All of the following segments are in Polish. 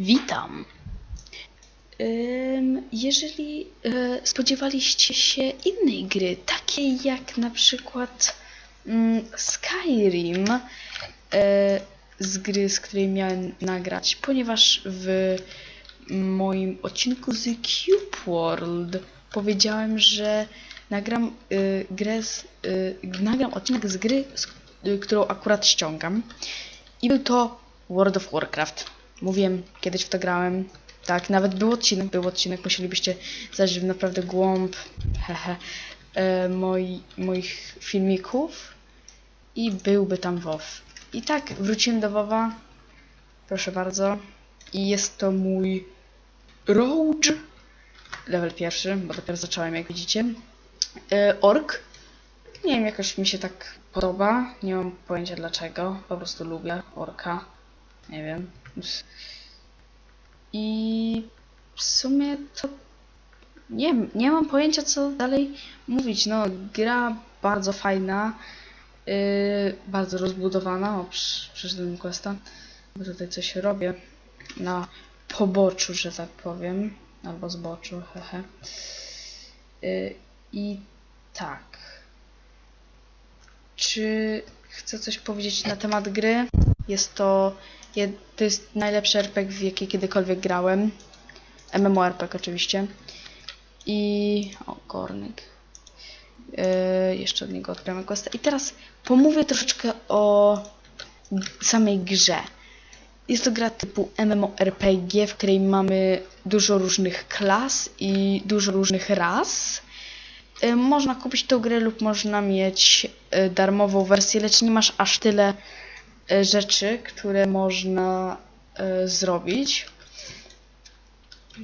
Witam. Jeżeli e, spodziewaliście się innej gry, takiej jak na przykład mm, Skyrim, e, z gry, z której miałem nagrać, ponieważ w moim odcinku z Cube World powiedziałem, że nagram y, grę z, nagram odcinek z gry, z, którą akurat ściągam. I był to World of Warcraft. Mówiłem, kiedyś w to grałem. Tak, nawet był odcinek, był odcinek, musielibyście zajrzeć w naprawdę głąb hehe, e, moi, moich filmików i byłby tam WoW. I tak, wróciłem do WoWa, proszę bardzo. I jest to mój Rogue, level pierwszy, bo dopiero zacząłem, jak widzicie. E, ork, nie wiem, jakoś mi się tak podoba, nie mam pojęcia dlaczego, po prostu lubię orka, nie wiem. I w sumie to nie, nie mam pojęcia co dalej mówić, no gra bardzo fajna, yy, bardzo rozbudowana, o przeczytałem questa, bo tutaj coś robię na poboczu, że tak powiem, albo zboczu, hehe. Yy, I tak. Czy chcę coś powiedzieć na temat gry? Jest to, to jest najlepszy RPG, w jaki kiedykolwiek grałem. MMORPG oczywiście. I... o, Kornik. Yy, jeszcze od niego odbieramy questa. I teraz pomówię troszeczkę o samej grze. Jest to gra typu MMORPG, w której mamy dużo różnych klas i dużo różnych ras. Y, Można kupić tę grę lub można mieć y, darmową wersję, lecz nie masz aż tyle rzeczy, które można y, zrobić.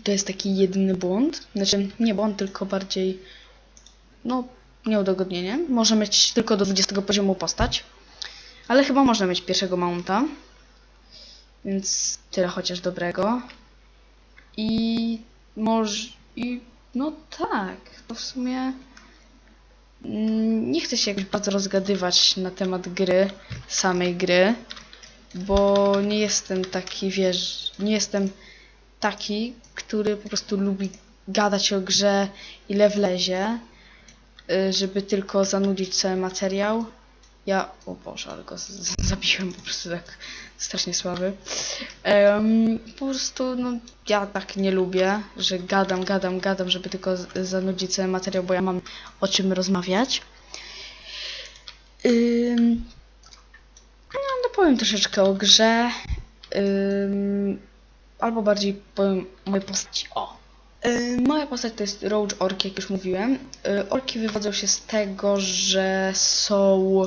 To jest taki jedyny błąd. Znaczy, nie błąd, tylko bardziej no, nieudogodnienie. Można mieć tylko do 20 poziomu postać, ale chyba można mieć pierwszego mounta. Więc tyle chociaż dobrego. I może. I no tak, to w sumie. Mm, Nie chcę się bardzo rozgadywać na temat gry, samej gry, bo nie jestem taki, wiesz, nie jestem taki, który po prostu lubi gadać o grze ile wlezie, y, żeby tylko zanudzić cały materiał. Ja, o Boże, ale go zabiłem po prostu tak strasznie słaby. Em, po prostu, no, ja tak nie lubię, że gadam, gadam, gadam, żeby tylko zanudzić cały materiał, bo ja mam o czym rozmawiać. Ym, no, no powiem troszeczkę o grze. Ym, albo bardziej powiem o mojej postaci. O! Moja postać to jest Roach Ork, jak już mówiłem. Orki wywodzą się z tego, że są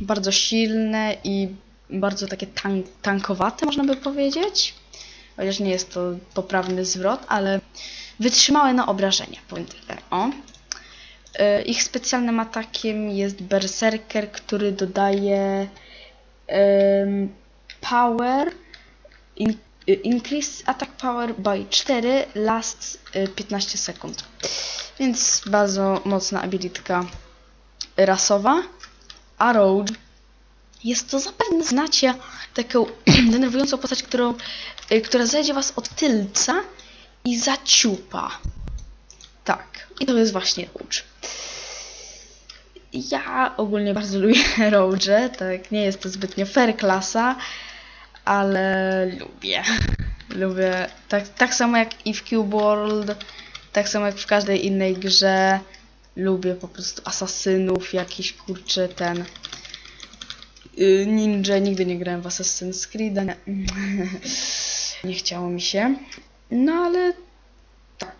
bardzo silne i bardzo takie tank, tankowate, można by powiedzieć. Chociaż nie jest to poprawny zwrot, ale wytrzymałe na obrażenia, powiem. O. Y, Ich specjalnym atakiem jest Berserker, który dodaje power in, y, increase attack power by 4 lasts y, 15 sekund. Więc bardzo mocna abilitka rasowa. A Road jest to zapewne znacie taką denerwującą postać, którą, y, która zajdzie was od tylca i zaciupa. Tak, i to jest właśnie Roach. Ja ogólnie bardzo lubię Roadże, tak, nie jest to zbytnio fair klasa, ale lubię. Lubię, tak, tak samo jak i w Cube World, tak samo jak w każdej innej grze, lubię po prostu asasynów, jakiś kurczę ten y, ninja, nigdy nie grałem w Assassin's Creed, nie, nie chciało mi się, no ale tak,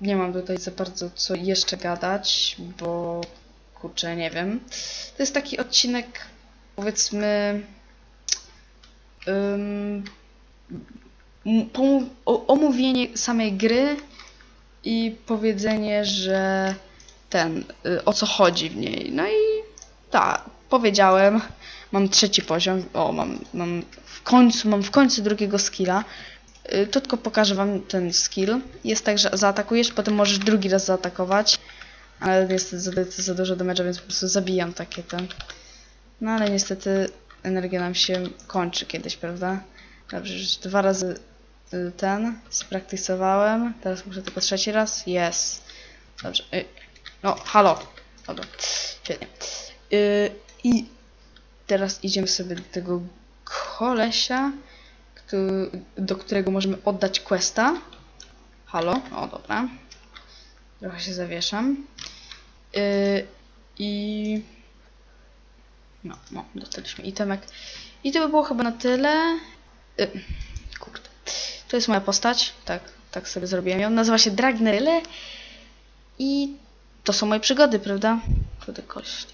nie mam tutaj za bardzo co jeszcze gadać, bo kurczę, nie wiem. To jest taki odcinek, powiedzmy, ym, m- pomu- o- omówienie samej gry i powiedzenie, że ten, y, o co chodzi w niej. No i tak, powiedziałem, mam trzeci poziom, o, mam, mam w końcu, mam w końcu drugiego skilla. Y, To tylko pokażę wam ten skill. Jest tak, że zaatakujesz, potem możesz drugi raz zaatakować. Ale niestety zadaję za dużo damage'a, więc po prostu zabijam takie te. No ale niestety energia nam się kończy kiedyś, prawda? Dobrze, już dwa razy y, ten spraktysowałem. Teraz muszę tylko trzeci raz. Jest. Dobrze. No, halo. Dobra. Świetnie. Y, I teraz idziemy sobie do tego kolesia, któ- do którego możemy oddać questa. Halo? O, dobra. Trochę się zawieszam. Y, I... No, no, dostaliśmy itemek. I to by było chyba na tyle. Y, kurde. To jest moja postać. Tak, tak sobie zrobiłem ją. Nazywa się Dragnyle. I to są moje przygody, prawda? Kurde, kość.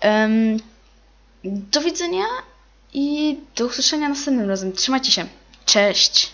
Em, do widzenia i do usłyszenia następnym razem. Trzymajcie się. Cześć!